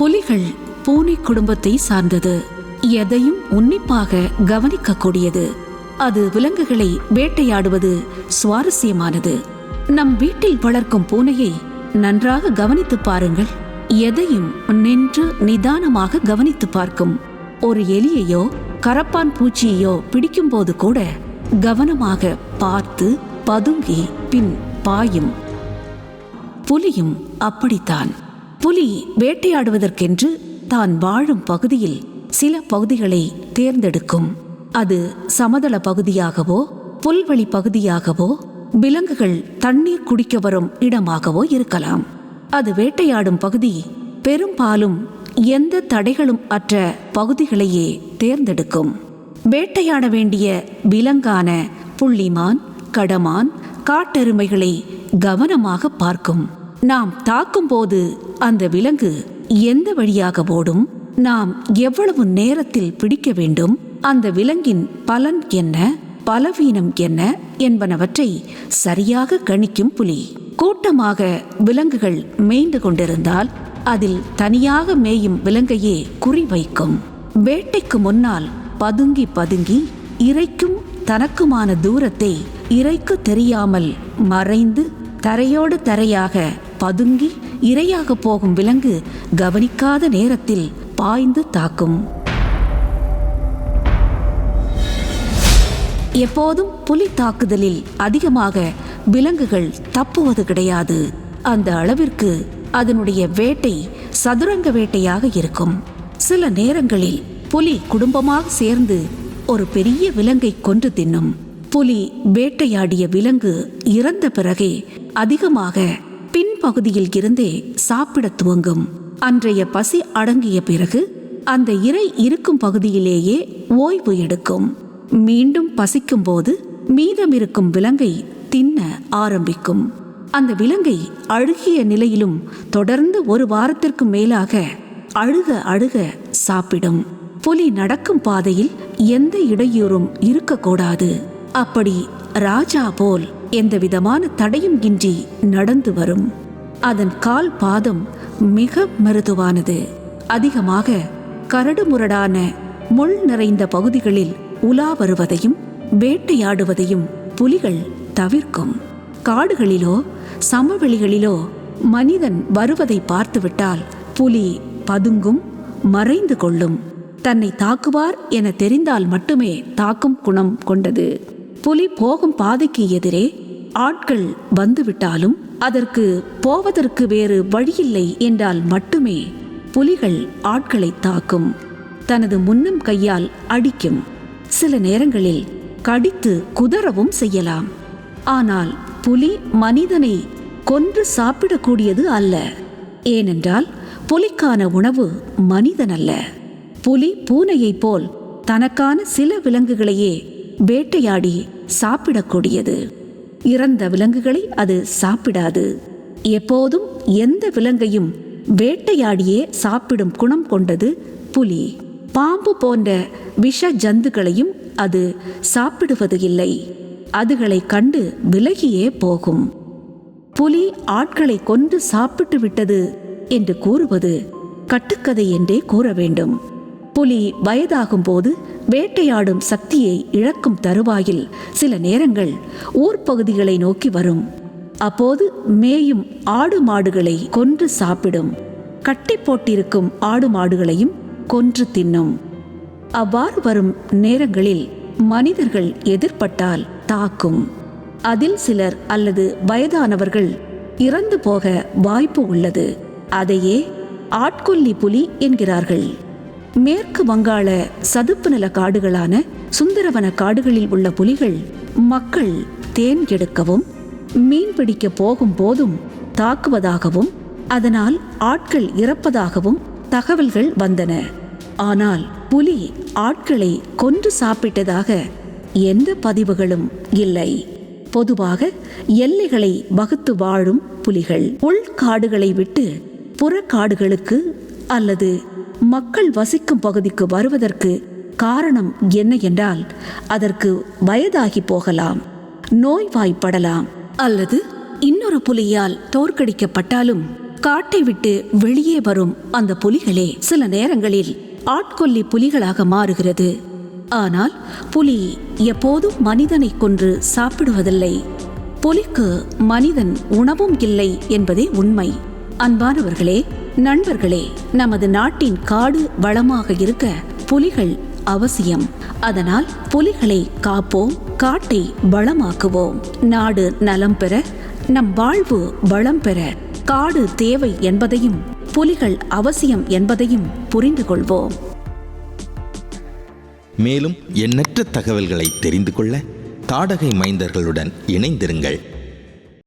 புலிகள் பூனை குடும்பத்தை சார்ந்தது. எதையும் உன்னிப்பாக கவனிக்கக்கூடியது. அது விலங்குகளை வேட்டையாடுவது சுவாரஸ்யமானது. நம் வீட்டில் வளர்க்கும் பூனையை நன்றாக கவனித்து பாருங்கள். எதையும் நின்று நிதானமாக கவனித்து பார்க்கும். ஒரு எலியையோ கரப்பான் பூச்சியையோ பிடிக்கும்போது கூட கவனமாக பார்த்து பதுங்கி பின் பாயும். புலியும் அப்படித்தான். புலி வேட்டையாடுவதற்கென்று தான் வாழும் பகுதியில் சில பகுதிகளை தேர்ந்தெடுக்கும். அது சமதள பகுதியாகவோ புல்வெளி பகுதியாகவோ விலங்குகள் தண்ணீர் குடிக்க வரும் இடமாகவோ இருக்கலாம். அது வேட்டையாடும் பகுதி பெரும்பாலும் எந்த தடைகளும் அற்ற பகுதிகளையே தேர்ந்தெடுக்கும். வேட்டையாட வேண்டிய விலங்கான புள்ளிமான் கடமான் காட்டெருமைகளை கவனமாக பார்க்கும். நாம் தாக்கும்போது அந்த விலங்கு எந்த வழியாக ஓடும்? நாம் எவ்வளவு நேரத்தில் பிடிக்க வேண்டும்? அந்த விலங்கின் பலன் என்ன? பலவீனம் என்ன? என்பனவற்றை சரியாக கணிக்கும் புலி. கூட்டமாக விலங்குகள் மேய்ந்து கொண்டிருந்தால் அதில் தனியாக மேயும் விலங்கையே குறிவைக்கும் வேட்டைக்கு முன்னால் பதுங்கி பதுங்கி இறைக்கும் தனக்குமான தூரத்தை இறைக்கு தெரியாமல் மறைந்து தரையோடு தரையாக பதுங்கி இரையாக போகும் விலங்கு கவனிக்காத நேரத்தில் பாய்ந்து தாக்கும். எப்போதும் புலி தாக்குதலில் அதிகமாக விலங்குகள் தப்புவது கிடையாது. அந்த அளவிற்கு அதனுடைய வேட்டை சதுரங்க வேட்டையாக இருக்கும். சில நேரங்களில் புலி குடும்பமாக சேர்ந்து ஒரு பெரிய விலங்கை கொன்று தின்னும். புலி வேட்டையாடிய விலங்கு இறந்த பிறகே அதிகமாக பின்பகுதியில் இருந்தே சாப்பிடத் துவங்கும். அன்றைய பசி அடங்கிய பிறகு அந்த இரை இருக்கும் பகுதியிலேயே ஓய்வு எடுக்கும். மீண்டும் பசிக்கும் போது மீதமிருக்கும் விலங்கை தின்ன ஆரம்பிக்கும். அந்த விலங்கை அழுகிய நிலையிலும் தொடர்ந்து ஒரு வாரத்திற்கு மேலாக அழுக அழுக சாப்பிடும். புலி நடக்கும் பாதையில் எந்த இடையூறும் இருக்கக்கூடாது. அப்படி ராஜா போல் எந்த விதமான தடையும் இன்றி நடந்து வரும். அதன் கால் பாதம் மிக மிருதுவானது. அதிகமாக கரடுமுரடான முள் நிறைந்த பகுதிகளில் உலா வருவதையும் வேட்டையாடுவதையும் புலிகள் தவிர்க்கும். காடுகளிலோ சமவெளிகளிலோ மனிதன் வருவதை பார்த்துவிட்டால் புலி பதுங்கும் மறைந்து கொள்ளும். தன்னை தாக்குவார் என தெரிந்தால் மட்டுமே தாக்கும் குணம் கொண்டது. புலி போகும் பாதைக்கு எதிரே ஆட்கள் வந்துவிட்டாலும் அதற்கு போவதற்கு வேறு வழியில்லை என்றால் மட்டுமே புலிகள் ஆட்களை தாக்கும். தனது முன்னம் கையால் அடிக்கும். சில நேரங்களில் கடித்து குதறவும் செய்யலாம். ஆனால் புலி மனிதனை கொன்று சாப்பிடக்கூடியது அல்ல. ஏனென்றால் புலிக்கான உணவு மனிதன் அல்ல புலி பூனையைப் போல் தனக்கான சில விலங்குகளையே வேட்டையாடி சாப்பிடக்கூடியது. இறந்த விலங்குகளை அது சாப்பிடாது. எப்போதும் எந்த விலங்கையும் வேட்டையாடியே சாப்பிடும் குணம் கொண்டது புலி. பாம்பு போன்ற விஷ ஜந்துக்களையும் அது சாப்பிடுவது இல்லை. அதுகளை கண்டு விலகியே போகும். புலி ஆட்களை கொன்று சாப்பிட்டு விட்டது என்று கூறுவது கட்டுக்கதை என்றே கூற வேண்டும். புலி வயதாகும் போது வேட்டையாடும் சக்தியை இழக்கும் தருவாயில் சில நேரங்கள் ஊர்ப்பகுதிகளை நோக்கி வரும். அப்போது மேயும் ஆடு மாடுகளை கொன்று சாப்பிடும். கட்டி போட்டிருக்கும் ஆடு மாடுகளையும் கொன்று தின்னும். அவ்வாறு வரும் நேரங்களில் மனிதர்கள் எதிர்ப்பட்டால் தாக்கும். அதில் சிலர் அல்லது வயதானவர்கள் இறந்து போக வாய்ப்பு உள்ளது. அதையே ஆட்கொல்லி புலி என்கிறார்கள். மேற்கு வங்காள சதுப்பு நில காடுகளான சுந்தரவன காடுகளில் உள்ள புலிகள் மக்கள் தேன் எடுக்கவும் மீன் பிடிக்க போகும் போதும் தாக்குவதாகவும் அதனால் ஆட்கள் இறப்பதாகவும் தகவல்கள் வந்தன. ஆனால் புலி ஆட்களை கொன்று சாப்பிட்டதாக எந்த பதிவுகளும் இல்லை. பொதுவாக எல்லைகளை வகுத்து வாழும் புலிகள் உள்காடுகளை விட்டு புறக்காடுகளுக்கு அல்லது மக்கள் வசிக்கும் பகுதிக்கு வருவதற்கு காரணம் என்ன என்றால் அதற்கு வயதாகி போகலாம் நோய்வாய்ப்படலாம் அல்லது இன்னொரு புலியால் தோற்கடிக்கப்பட்டாலும் காட்டை விட்டு வெளியே வரும் அந்த புலிகளே சில நேரங்களில் ஆட்கொல்லி புலிகளாக மாறுகிறது. ஆனால் புலி எப்போதும் மனிதனை கொன்று சாப்பிடுவதில்லை. புலிக்கு மனிதன் உணவும் இல்லை என்பதே உண்மை. அன்பானவர்களே நண்பர்களே நமது நாட்டின் காடு வளமாக இருக்க புலிகள் அவசியம். அதனால் புலிகளை காப்போம் காட்டை வளமாக்குவோம். நாடு நலம் பெற நம் வாழ்வு வளம் பெற காடு தேவை என்பதையும் புலிகள் அவசியம் என்பதையும் புரிந்து கொள்வோம். மேலும் எண்ணற்ற தகவல்களை தெரிந்து கொள்ள தாடகை மைந்தர்களுடன் இணைந்திருங்கள்.